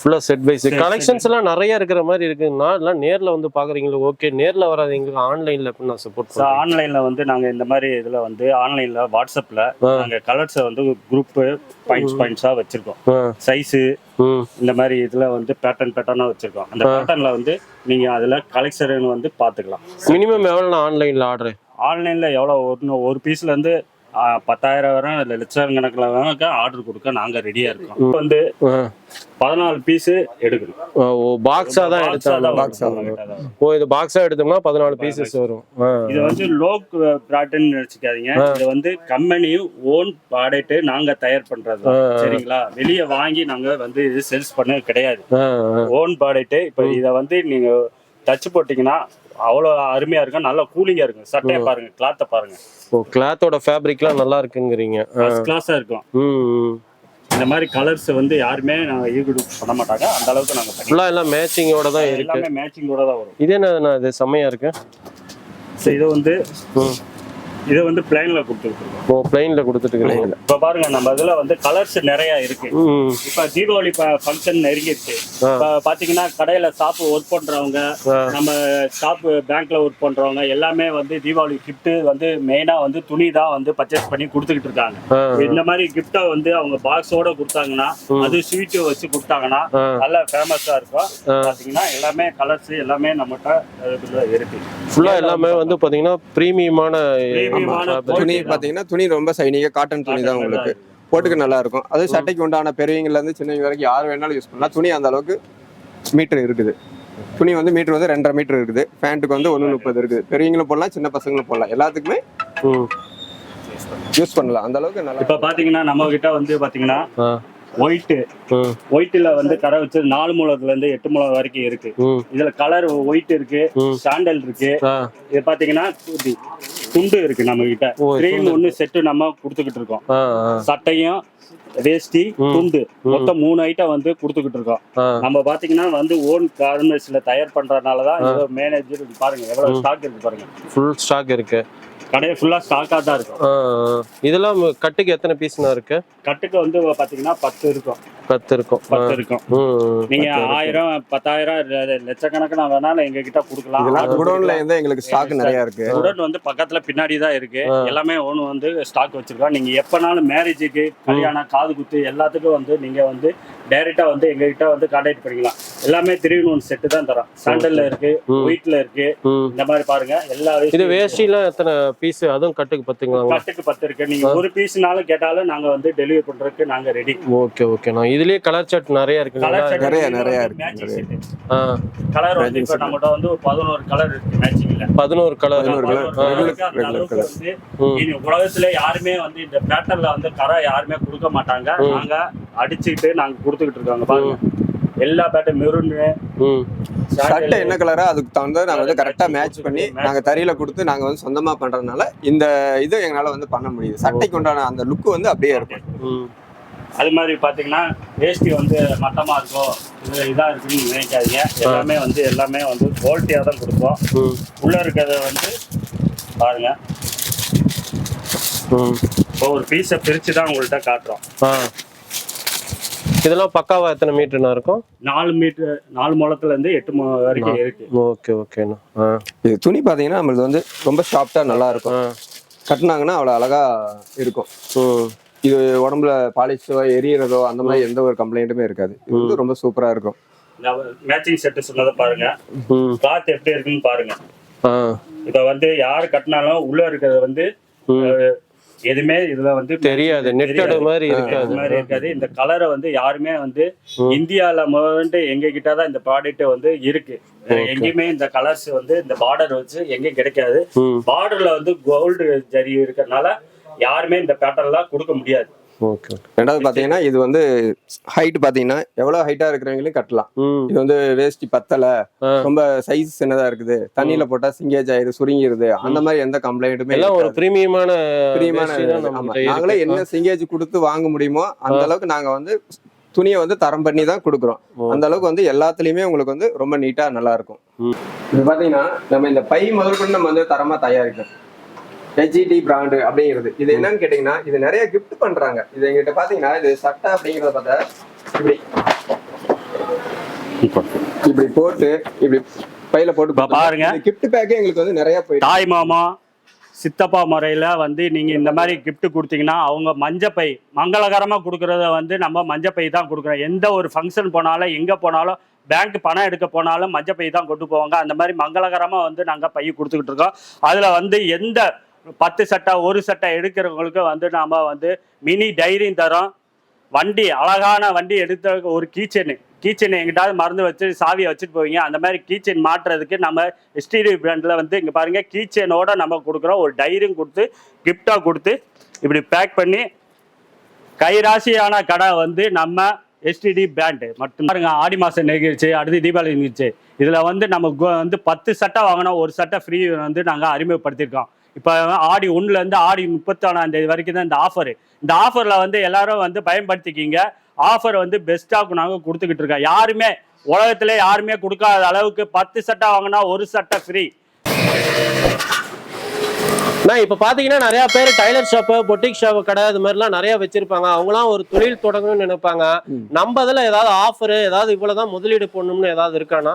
A: ஃபுல்லா செட் வைஸ் கலெக்ஷன்ஸ் எல்லாம் நிறைய இருக்கிற மாதிரி இருக்கு. நான் எல்லாம் நேர்ல வந்து பாக்குறீங்களா ஓகே நேர்ல வராதீங்களுக்கு ஆன்லைன்ல எப்படி நான் சப்போர்ட்
C: ஸோ ஆன்லைன்ல வந்து நாங்க இந்த மாதிரி இதுல வந்து ஆன்லைன்ல வாட்ஸ்அப்ல
A: ஆ.
C: நாங்க கலர்ஸை வந்து குரூப் பாயிண்ட்ஸ் பாயிண்ட்ஸா வச்சிருக்கோம். சைஸு இந்த மாதிரி இதுல வந்து பேட்டர்ன் பேட்டர்னா வச்சிருக்கோம். அந்த பேட்டர்ன்ல வந்து நீங்க அதுல கலெக்ஷன் வந்து பாத்துக்கலாம்
A: மினிமம் எவ்வளோ ஆன்லைன்ல ஆர்டர்
C: ஆன்லைன்ல எவ்வளோ ஒரு ஒரு பீஸ்ல இருந்து ஆ, பத்தாயிரம் வரை இல்லை லட்சம் கணக்கில் வேணாக்க ஆர்டர் கொடுக்க நாங்க ரெடியா இருக்கோம். இப்போ வந்து பதினாலு பீஸ் எடுக்கணும்.
A: ஓ பாக்ஸா தான்
C: நம்மகிட்ட தான்.
A: ஓ இது பாக்ஸா எடுத்தோம்னா பதினாலு பீசஸ் வரும்.
C: இது வந்து லோ பிராட்னு நினைச்சுக்காதீங்க. இது வந்து கம்பெனியும் ஓன் ப்ராடக்ட் நாங்க தயார்.
A: ஆ.
C: சரிங்களா? வெளியே வாங்கி நாங்க வந்து இது சேல்ஸ் பண்ண கிடையாது. ஓன் ப்ராடக்ட் இப்போ இதை வந்து நீங்க தச்சு போட்டீங்கன்னா அவ்வளோ அருமையா இருக்கும். நல்லா கூலிங்கா இருக்கும். சட்டையை பாருங்க கிளாத்தை பாருங்க.
A: ஓ கிளாத்தோட ஃபேப்ரிக்லாம் நல்லா இருக்குங்கிறீங்க.
C: ஃபர்ஸ்ட் கிளாஸா இருக்கும். இந்த மாதிரி கலர்ஸ் வந்து யாருமே நாங்க ஈடுபடு பண்ண மாட்டாங்க. அந்த அளவுக்கு நாங்க பண்ணி
A: ஃபுல்லா எல்லாம் மேட்சிங்கோட தான் இருக்கு.
C: எல்லாமே மேட்சிங்கோட தான் வரும்.
A: இது என்ன இது செம்மையா இருக்கு?
C: ஸோ இது வந்து
A: ம்.
C: இதை வந்து பிளைன்ல கொடுத்துருக்கோம்
A: ஓ பிளைன்ல கொடுத்துட்டு
C: இப்போ பாருங்க நம்ம இதுல வந்து கலர்ஸ் நிறைய இருக்கு இப்ப தீபாவளி ஃபங்க்ஷன் நெருங்கிடுச்சு. இப்ப பாத்தீங்கன்னா கடையில ஷாப் ஒர்க் பண்றவங்க. நம்ம ஷாப் பேங்க்ல ஒர்க் பண்றவங்க எல்லாமே வந்து தீபாவளி கிஃப்ட் வந்து மெயினா வந்து துணி தான் வந்து பர்ச்சேஸ் பண்ணி கொடுத்துக்கிட்டு இருக்காங்க. இந்த மாதிரி கிஃப்டை வந்து அவங்க பாக்ஸோட கொடுத்தாங்கன்னா அது ஸ்வீட் வச்சு கொடுத்தாங்கன்னா. நல்ல ஃபேமஸா இருக்கும். பாத்தீங்கன்னா எல்லாமே கலர்ஸ் எல்லாமே நம்மகிட்ட இருக்கு
A: ஃபுல்லா எல்லாமே வந்து பாத்தீங்கன்னா பிரீமியமான
B: துணி பாத்தீங்கன்னா துணி ரொம்ப சைனிங்கா காட்டன் துணி தான் உங்களுக்கு. போட்டுக்க நல்லா இருக்கும். அது சட்டைக்கு உண்டான பெரியவங்கல இருந்து சின்னவங்க வரைக்கும் யார் வேணாலும் யூஸ் பண்ணலாம். துணி அந்த அளவுக்கு மீட்டர் இருக்குது. துணி வந்து மீட்டர் வந்து ரெண்டரை மீட்டர் இருக்குது. பேண்ட்டுக்கு வந்து ஒன்று முப்பது இருக்குது. பெரியவங்களும் போடலாம் சின்ன பசங்களும் போடலாம். எல்லாத்துக்குமே
A: ம்.
B: யூஸ் பண்ணலாம். அந்த அளவுக்கு நல்லா
C: இப்ப பாத்தீங்கன்னா நம்ம கிட்ட வந்து பாத்தீங்கன்னா ஒயிட்டு
A: ம்
C: ஒயிட்டில் வந்து கரை வச்சு நாலு மூலத்துல இருந்து எட்டு மூலம் வரைக்கும் இருக்கு.
A: ம்.
C: இதுல கலர் ஒயிட் இருக்கு. சாண்டல் இருக்கு. இது பாத்தீங்கன்னா துண்டு இருக்கு நம்ம கிட்ட
A: ஓ,
C: த்ரீ
A: துண்டு.
C: ஒன்னு செட்டு நம்ம கொடுத்துக்கிட்டு இருக்கோம். சட்டையும் வேஷ்டி. துண்டு. மொத்தம் மூணு ஐட்டம் வந்து கொடுத்துக்கிட்டு இருக்கோம். நம்ம பாத்தீங்கன்னா வந்து ஓன் கார்மெண்ட்ஸ்ல தயார் பண்றதுனால தான் மேனேஜர் பாருங்க எவ்வளவு ஸ்டாக் இருக்கு பாருங்க.
A: ஃபுல் ஸ்டாக் இருக்கு.
C: கடையை ஃபுல்லா ஸ்டாக்கா தான் இருக்கும்.
A: இதெல்லாம் கட்டுக்கு எத்தனை பீஸ்ண்ணா இருக்கு?
C: கட்டுக்கு வந்து பாத்தீங்கன்னா பத்து இருக்கும்.
A: பத்து இருக்கும்.
C: பத்து இருக்கும். நீங்க ஆயிரம் பத்தாயிரம் ல- லட்சக்கணக்கில் வேணாலும் எங்க கிட்ட கொடுக்கலாம்
B: குடோன்ல இருந்து எங்களுக்கு ஸ்டாக் நிறைய இருக்கு.
C: உடன் வந்து பக்கத்துல பின்னாடி தான் இருக்கு. எல்லாமே ஒன்று வந்து ஸ்டாக் வச்சிருக்கோம் நீங்க எப்பனாலும் மேரேஜுக்கு கல்யாணம் காது குத்து எல்லாத்துக்கும் வந்து நீங்க வந்து டைரக்டா வந்து எங்க கிட்ட வந்து கான்டாக்ட் பண்ணிக்கலாம். எல்லாமே த்ரீ ஒன் செட்டு தான் தரோம். சாண்டல்ல இருக்கு. ஒயிட்ல இருக்கு. இந்த மாதிரி பாருங்க. எல்லா
A: இது வேஷ்டிலாம் எத்தனை பீஸ் அதுவும் கட்டுக்கு பத்துங்களாங்களா
C: கட்டுக்கு பத்து இருக்கு. நீங்க ஒரு பீஸ்னாலும் கேட்டாலும் நாங்க வந்து டெலிவரி பண்றதுக்கு நாங்க ரெடி
A: ஓகே ஓகேண்ணா இதுலயே கலர் சார்ட் நிறைய
C: கலர்
B: நிறைய, நிறைய இருக்கு,
C: கலர் வந்து இப்போ நம்மகிட்ட வந்து ஒரு பதினோரு கலர் இருக்கு. மேட்சிங்ல
A: பதினோரு கலர்
C: உலகத்துல யாருமே வந்து இந்த பேட்டர்ல வந்து கரை யாருமே கொடுக்க மாட்டாங்க. நாங்க அடிச்சுக்கிட்டு நாங்க கொடுத்துக்கிட்டு இருக்கோங்க. பாருங்க. எல்லா பேட்டர் மெரூன்
A: ம்.
B: சட்டை என்ன கலரோ அதுக்கு தகுந்த நாங்க வந்து கரெக்டா மேட்ச் பண்ணி நாங்க தறியில கொடுத்து நாங்க வந்து சொந்தமா பண்றதுனால இந்த இது எங்களால வந்து பண்ண முடியுது. சட்டைக்கு உண்டான அந்த லுக் வந்து அப்படியே இருக்கும்.
A: ம்.
C: அது மாதிரி பாத்தீங்கன்னா வேஷ்டி வந்து மட்டமா இருக்கும் இது இதா இருக்குன்னு நினைக்காதீங்க. எல்லாமே வந்து எல்லாமே வந்து குவாலிட்டியா தான் கொடுப்போம்.
A: ம்.
C: உள்ள இருக்கிறத வந்து பாருங்க.
A: ம்.
C: இப்போ ஒரு பீஸை பிரிச்சு தான் உங்கள்கிட்ட காட்டுறோம்.
A: ஆ. இதெல்லாம் பக்காவா எத்தனை மீட்டர்னா இருக்கும்?
C: நாலு மீட்டர் நாலு முழத்துல இருந்து எட்டு முழம் வரைக்கும் இருக்கு
A: ஓகே ஓகேண்ணா. ஆ.
B: இது துணி பாத்தீங்கன்னா நம்மளுக்கு வந்து ரொம்ப சாஃப்டா நல்லா இருக்கும். கட்டினாங்கன்னா அவ்வளவு அழகா இருக்கும். இது உடம்புல பாலிஷோ எரியறதோ அந்த மாதிரி எந்த ஒரு கம்ப்ளைண்ட்டுமே இருக்காது. இது வந்து ரொம்ப சூப்பரா இருக்கும்.
C: மேட்சிங் செட்டு சொன்னதை பாருங்க. கிளாத் எப்படி இருக்குன்னு பாருங்க.
A: ஆ.
C: இப்ப வந்து யார் கட்டினாலும் உள்ள இருக்கிறது வந்து எதுவுமே இதுல வந்து
A: தெரியாது. நெட்டடு மாதிரி இருக்காது.
C: மாதிரி இருக்காது. இந்த கலரை வந்து யாருமே வந்து இந்தியால முதல்ல எங்க கிட்ட தான் இந்த ப்ராடக்ட் வந்து இருக்கு. எங்கேயுமே இந்த கலர்ஸ் வந்து இந்த பார்டர் வச்சு எங்கேயும் கிடைக்காது. பார்டர்ல வந்து கோல்டு ஜரி இருக்கறனால யாருமே இந்த பேட்டர்லாம் கொடுக்க முடியாது.
A: ஓகே
B: ரெண்டாவது பாத்தீங்கன்னா இது வந்து ஹைட் பாத்தீங்கன்னா எவ்வளவு ஹைட்டா இருக்கிறவங்களையும் கட்டலாம். இது வந்து வேஷ்டி பத்தல. ரொம்ப சைஸ் சின்னதா இருக்குது. தண்ணியில போட்டா சிங்கேஜ் ஆயிரு சுருங்கிருது. அந்த மாதிரி எந்த கம்ப்ளைண்ட்டுமே
A: எல்லாம் ஒரு பிரீமியமான நம்மகிட்ட
B: நாங்களே. என்ன சிங்கேஜ் கொடுத்து வாங்க முடியுமோ அந்த அளவுக்கு நாங்க வந்து துணியை வந்து தரம் பண்ணி தான் கொடுக்குறோம். அந்த அளவுக்கு வந்து எல்லாத்துலயுமே உங்களுக்கு வந்து ரொம்ப நீட்டா நல்லா இருக்கும். இது பாத்தீங்கன்னா நம்ம இந்த பை முதல் கொண்டு நம்ம வந்து தரமா தயாரிக்கிறோம். ஹெச்இடி பிராண்டு அப்படிங்கிறது. இது என்னன்னு கேட்டீங்கன்னா இது நிறைய gift பண்றாங்க. இது எங்கிட்ட பாத்தீங்கன்னா இது சட்டை அப்படிங்கறத பார்த்தா இப்படி. இப்படி போட்டு இப்படி பையில போட்டு
C: பாருங்க.
B: கிஃப்ட் பேக்கே எங்களுக்கு வந்து நிறைய போயிட்டு
C: தாய் மாமா சித்தப்பா முறையில வந்து நீங்க இந்த மாதிரி gift கொடுத்தீங்கன்னா அவங்க மஞ்சப்பை மங்களகரமா கொடுக்கறத வந்து நம்ம மஞ்சப்பை தான் கொடுக்குறோம். எந்த ஒரு ஃபங்க்ஷன் போனாலும் எங்க போனாலும் பேங்க் பணம் எடுக்க போனாலும் மஞ்சப்பை தான் கொண்டு போவாங்க. அந்த மாதிரி மங்களகரமா வந்து நாங்க பை கொடுத்துக்கிட்டு இருக்கோம். அதுல வந்து எந்த பத்து சட்டை ஒரு சட்டை எடுக்கிறவங்களுக்கு வந்து நாம் வந்து மினி டைரியும் தரோம். வண்டி அழகான வண்டி எடுத்த ஒரு கீச்சனு கீச்சன் எங்கிட்டாவது மறந்து வச்சு சாவியை வச்சுட்டு போவீங்க. அந்த மாதிரி கீச்சன் மாட்டுறதுக்கு நம்ம எஸ்டிடி பிராண்டில் வந்து இங்கே பாருங்கள் கீச்சனோட நம்ம கொடுக்குறோம். ஒரு டைரியும் கொடுத்து கிஃப்டாக கொடுத்து இப்படி பேக் பண்ணி கைராசியான கடை வந்து நம்ம எஸ்டிடி பிராண்டு மட்டும் பாருங்க ஆடி மாதம் நிகழ்ச்சி அடுத்து தீபாவளி நிகழ்ச்சி. இதில் வந்து நம்ம வந்து பத்து சட்டை வாங்கினோம். ஒரு சட்டை ஃப்ரீ வந்து நாங்கள் அறிமுகப்படுத்தியிருக்கோம். இப்போ ஆடி ஒன்றுலேருந்து ஆடி முப்பத்தொன்னாம் தேதி வரைக்கும் தான் இந்த ஆஃபர் இந்த ஆஃபரில் வந்து எல்லாரும் வந்து பயன்படுத்திக்கிங்க. ஆஃபர் வந்து பெஸ்ட்டாக நாங்கள் கொடுத்துக்கிட்டு இருக்கோம். யாருமே உலகத்துல யாருமே கொடுக்காத அளவுக்கு பத்து சட்டை வாங்கினா ஒரு சட்டை ஃப்ரீ
A: நான் இப்ப பாத்தீங்கன்னா நிறைய பேர் டைலர் ஷாப்பு பொட்டிக் ஷாப் கடை இது மாதிரிலாம் நிறைய வச்சிருப்பாங்க. அவங்களாம் ஒரு தொழில் தொடங்கணும்னு நினைப்பாங்க. நம்ம இதுல ஏதாவது ஆஃபர் ஏதாவது இவ்வளவுதான் முதலீடு போடணும்னு ஏதாவது இருக்கானா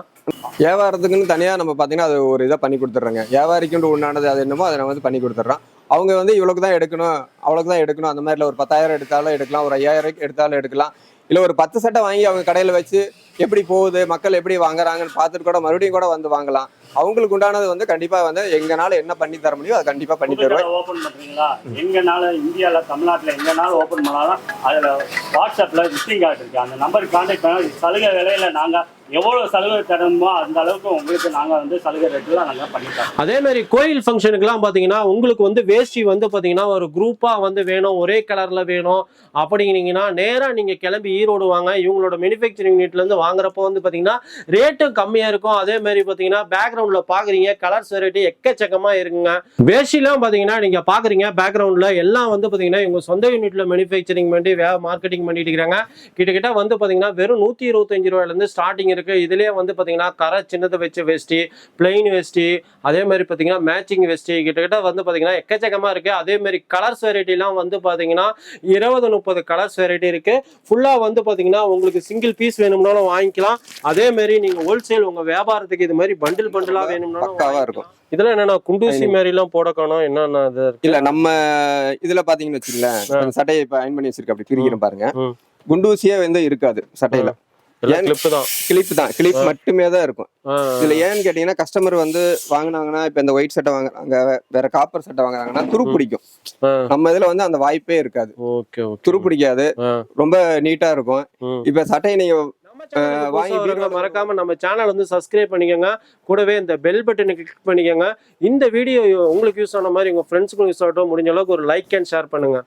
B: வியாபாரத்துக்குன்னு தனியா நம்ம பாத்தீங்கன்னா அது ஒரு இதை பண்ணி கொடுத்துட்றாங்க. வியாபாரிக்குன்னு உண்டானது அது என்னமோ அதை நம்ம வந்து பண்ணி கொடுத்துட்றோம். அவங்க வந்து இவ்வளவுக்கு தான் எடுக்கணும் அவ்வளவுக்கு தான் எடுக்கணும் அந்த மாதிரில ஒரு பத்தாயிரம் எடுத்தாலும் எடுக்கலாம் ஒரு ஐயாயிரம் எடுத்தாலும் எடுக்கலாம். இல்ல ஒரு பத்து சட்டை வாங்கி அவங்க கடையில வச்சு எப்படி போகுது மக்கள் எப்படி வாங்குறாங்கன்னு பார்த்துட்டு கூட மறுபடியும் கூட வந்து வாங்கலாம். அவங்களுக்கு உண்டானது வந்து கண்டிப்பா வந்து எங்கனால என்ன பண்ணி தர முடியும் அதை கண்டிப்பா பண்ணி தருவேன்.
C: ஓபன் பண்றீங்களா? எங்கனால இந்தியால தமிழ்நாட்டுல எங்கனாலும் ஓபன் பண்ணாலும் அதுல வாட்ஸ்அப்ல விசிட்டிங் கார்டு இருக்கு. அந்த நம்பருக்கு கான்டாக்ட் பண்ணா சலுகை விலையில நாங்க எவ்வளவு சலுகை தரணுமோ அந்த அளவுக்கு உங்களுக்கு நாங்க வந்து சலுகை ரேட்ல நாங்க பண்ணி
A: அதே மாதிரி கோயில் ஃபங்க்ஷனுக்குலாம் பார்த்தீங்கன்னா உங்களுக்கு வந்து வேஷ்டி வந்து பார்த்தீங்கன்னா ஒரு குரூப்பாக வந்து வேணும் ஒரே கலரில் வேணும். அப்படிங்கிறீங்கன்னா நேராக நீங்கள் கிளம்பி ஈரோடு வாங்க. இவங்களோட மேனுஃபேக்சரிங் யூனிட்லேருந்து வாங்குறப்போ வந்து பார்த்தீங்கன்னா ரேட்டும் கம்மியாக இருக்கும். அதே மாதிரி பார்த்தீங்கன்னா பேக்ரவுண்டில் பார்க்குறீங்க கலர்ஸ் வெரைட்டி எக்கச்சக்கமாக இருக்குங்க. வேஷ்டிலாம் பார்த்தீங்கன்னா நீங்கள் பார்க்குறீங்க பேக்ரவுண்டில் எல்லாம் வந்து பார்த்தீங்கன்னா இவங்க சொந்த யூனிட்டில் மேனுஃபேக்சரிங் பண்ணி மார்க்கெட்டிங் பண்ணிட்டு இருக்கிறாங்க கிட்டத்தட்ட வந்து பார்த்தீங்கன்னா வெறும் நூற்றி இருபத்தஞ்சு ரூபாயிலேருந்து ஸ்டார்டிங் இருக்குது இதுலேயே வந்து பார்த்தீங்கன்னா கரை சின்னதை வச்ச வேஷ்டி பிளெயின் வேஷ்டி அதே மாதிரி பார்த்தீங்கன்னா மேட்சிங் வெஸ்டி கிட்டத்தட்ட வந்து பார்த்தீங்கன்னா எக்கச்சக்கமாக இருக்குது அதே மாதிரி கலர்ஸ் வெரைட்டிலாம் வந்து பார்த்தீங்கன்னா இருபது முப்பது கலர்ஸ் வெரைட்டி இருக்குது ஃபுல்லாக வந்து பார்த்தீங்கன்னா உங்களுக்கு சிங்கிள் பீஸ் வேணும்னாலும் வாங்கிக்கலாம். அதே மாதிரி நீங்கள் ஹோல்சேல் உங்கள் வியாபாரத்துக்கு இது மாதிரி பண்டில் பண்டிலாக வேணும்னாலும்.
B: இருக்கும்.
A: இதெல்லாம் என்னன்னா குண்டூசி மாதிரிலாம் போட காணோம் என்னென்ன இருக்கு?
B: இல்ல நம்ம இதுல பாத்தீங்கன்னு வச்சுங்களேன் சட்டையை இப்ப அயன் பண்ணி வச்சிருக்க அப்படி பிரிக்கிறேன் பாருங்க. குண்டூசியே வந்து இருக்காது சட்டையில. கிளிப் தான். கிளிப் மட்டுமே தான் இருக்கும். இதுல ஏன்னு கேட்டீங்கன்னா கஸ்டமர் வந்து வாங்குனாங்கன்னா இப்ப இந்த ஒயிட் சட்டை வாங்குறாங்க வேற காப்பர் சட்டை வாங்குறாங்கன்னா துரு பிடிக்கும். நம்ம இதுல வந்து அந்த வாய்ப்பே இருக்காது.
A: Okay okay.
B: துரு பிடிக்காது. ரொம்ப நீட்டா இருக்கும். இப்ப சட்டையை நீங்க
A: மறக்காம நம்ம சேனல் வந்து சப்ஸ்கிரைப் பண்ணிக்கோங்க. கூடவே இந்த பெல் பட்டனை கிளிக் பண்ணிக்கோங்க. இந்த வீடியோ உங்களுக்கு யூஸ் ஆன மாதிரி உங்க ஃப்ரெண்ட்ஸுக்கும் யூஸ் ஆகட்டும் முடிஞ்ச அளவுக்கு ஒரு லைக் அண்ட் ஷேர் பண்ணுங்க.